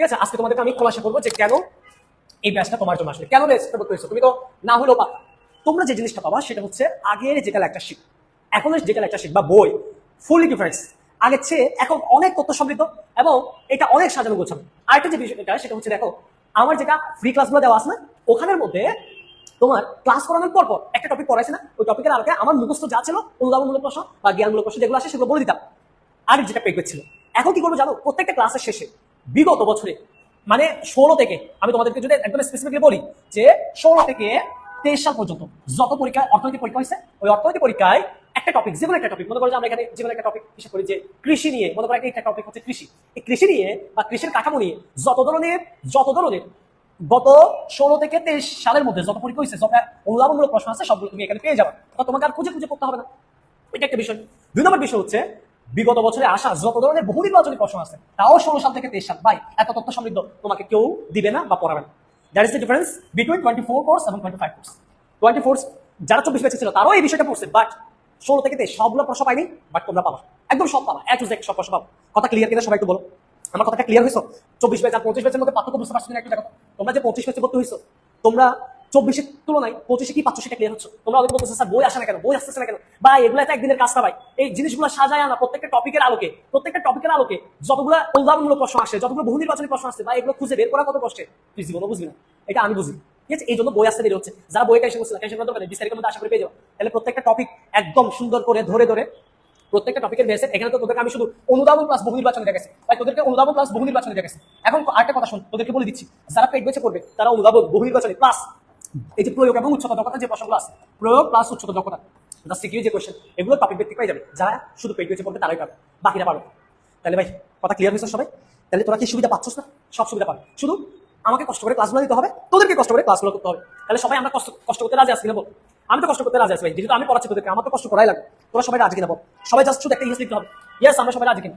ঠিক আছে? আজকে তোমাদেরকে আমি খোলাসা করব যে কেন এই ব্যাচটা তোমার জন্য আসলে কেন রেজিস্টার করতে তুমি তো না হলেও পাবা তোমরা যে জিনিসটা পাবা সেটা হচ্ছে আগের যেটা লেকচারশিপ এখন যেটা লেকচারশিপ বা বই ফুললি ডিফারেন্স আগের চেয়ে এখন অনেক তথ্য সমৃদ্ধ এবং এটা অনেক সাজানো গোছানো। আরেকটা যে বিষয়টা সেটা হচ্ছে দেখো, আমার যেটা ফ্রি ক্লাসগুলো দেওয়া আছে না, ওখানের মধ্যে তোমার ক্লাস করানোর পর পর একটা টপিক পড়াইছে না, ওই টপিকের আলোকে আমার মুখস্থ যা ছিল, অনুদানমূলক প্রশ্ন বা জ্ঞানমূলক প্রশ্ন যেগুলো আসে সেগুলো বলে দিতাম। আর যেটা পেগবেট ছিল। এখন কি করব জানো? প্রত্যেকটা ক্লাসের শেষে বিগত বছরে মানে ষোলো থেকে, আমি তোমাদেরকে যদি একদম স্পেসিফিকলি বলি যে ষোলো থেকে তেইশ সাল পর্যন্ত যত পরীক্ষা অর্থনৈতিক পরীক্ষা হয়েছে, ওই অর্থনৈতিক পরীক্ষায় একটা টপিক যেকোনো একটা টপিক মনে করো যে আমরা এখানে যে কোনো একটা টপিক হিসেবে করি যে কৃষি নিয়ে, মনে করো একটা টপিক হচ্ছে কৃষি। এই কৃষি নিয়ে বা কৃষির কাঠামো নিয়ে যত ধরনের যত ধরনের, গত ষোলো থেকে তেইশ সালের মধ্যে যত পরীক্ষা হয়েছে, যত অনুদানমূলক প্রশ্ন আছে, সবগুলো তুমি এখানে পেয়ে যাবে। তোমাকে আর খুঁজে খুঁজে করতে হবে না। এটা একটা বিষয়। দুই নম্বর বিষয় হচ্ছে বিগত বছরে আসা যত ধরনের বহু নির্বাচনী প্রশ্ন আছে, তাও ষোলো সাল থেকে তেইশ সাল। ভাই, এত তথ্য সমৃদ্ধ, তোমাকে কেউ দিবে না বা পড়াবে না। That is the difference between twenty four course এবং twenty five course twenty four যারা চব্বিশ বেঁচে ছিল, তারাও এই বিষয়টা পড়ছে বাট ষোলো থেকে তেইশ, সবগুলো প্রশ্ন পাইনি বাট তোমরা পাবা। একদম সব পাবা এক জেড সব প্রশ্ন পাবো। কথা ক্লিয়ার কিনা সবাই একটু বলো। আমার কথাটা ক্লিয়ার হয়েছো? চব্বিশ ব্যাচ আর পঁচিশ ব্যাচের মধ্যে পার্থক্য বুঝতে পারছ কিনা একটু দেখো। তোমরা যে পঁচিশ ব্যাচে ভর্তি হয়েছো তোমরা চব্বিশের তুলনায় পঁচিশে কি পাচ্ছ সেটা ক্লিয়ার হচ্ছে? তোমরা অনেক বলতেছো বই আসে না কেন? বই আসতেছে না কেন? বা এগুলো তো একদিনের কাজটা ভাই। এই জিনিসগুলো সাজায় আনা প্রত্যেকটা টপিকের আলোকে, প্রত্যেকটা টপিকের আলোকে যতগুলো উদাহরণমূলক প্রশ্ন আসে, যতগুলো বহু নির্বাচনী প্রশ্ন আসে বা এগুলো খুঁজে বের করা কত কষ্টে? তুই জীবনও বুঝবি না। এটা আমি বুঝি ঠিক আছে? এই জন্য বই আসতে দেরি হচ্ছে। যারা বইটা এসে বলছিল এসে দোকানে বিশ তারিখের মধ্যে আশা করে পেয়ে যাব। তাহলে প্রত্যেকটা টপিক একদম সুন্দর করে ধরে ধরে প্রত্যেকটা টপিকের বেসে এখানে তো তোদেরকে আমি শুধু অনুদাবন প্লাস বহু নির্বাচন দেখেছি তাই তোদেরকে অনুদাবন প্লাস বহু নির্বাচন দেখেছি এখন আরেকটা কথা শুন, তোদেরকে বলে দিচ্ছি। যারা পেট বেছে করবে তারা অনুদাবন বহু নির্বাচনী প্লাস এই যে প্রয়োগ এবং উচ্চতা দক্ষতা যে প্রশ্নগুলো আছে, প্রয়োগ প্লাস উচ্চতা দক্ষতা যা সিকিউ যে কোয়েশ্চেন এগুলো টপিক ভিত্তিক পাই যাবে। যারা শুধু পেট বেছে পড়বে তারাই পাবে, বাকিরা পাবে। তাহলে ভাই, কথা ক্লিয়ার হয়েছে সবাই? তাহলে তোরা কি সুবিধা পাচ্ছস না? সব সুবিধা পাবে। শুধু আমাকে কষ্ট করে ক্লাসগুলো দিতে হবে, তোদেরকে কষ্ট করে ক্লাসগুলো করতে হবে। তাহলে সবাই আমরা কষ্ট কষ্ট করতে রাজি কিনা বল? আমি তো কষ্ট করতে রাজি আছি ভাই, যেহেতু আমি পড়াচ্ছি তোদেরকে, আমার তো কষ্ট করাই লাগবে। তোরা সবাই রাজি কিনা সবাই জাস্ট শুধু একটা ইয়েস লিখতে হবে। ইয়েস আমরা সবাই রাজি কিনা?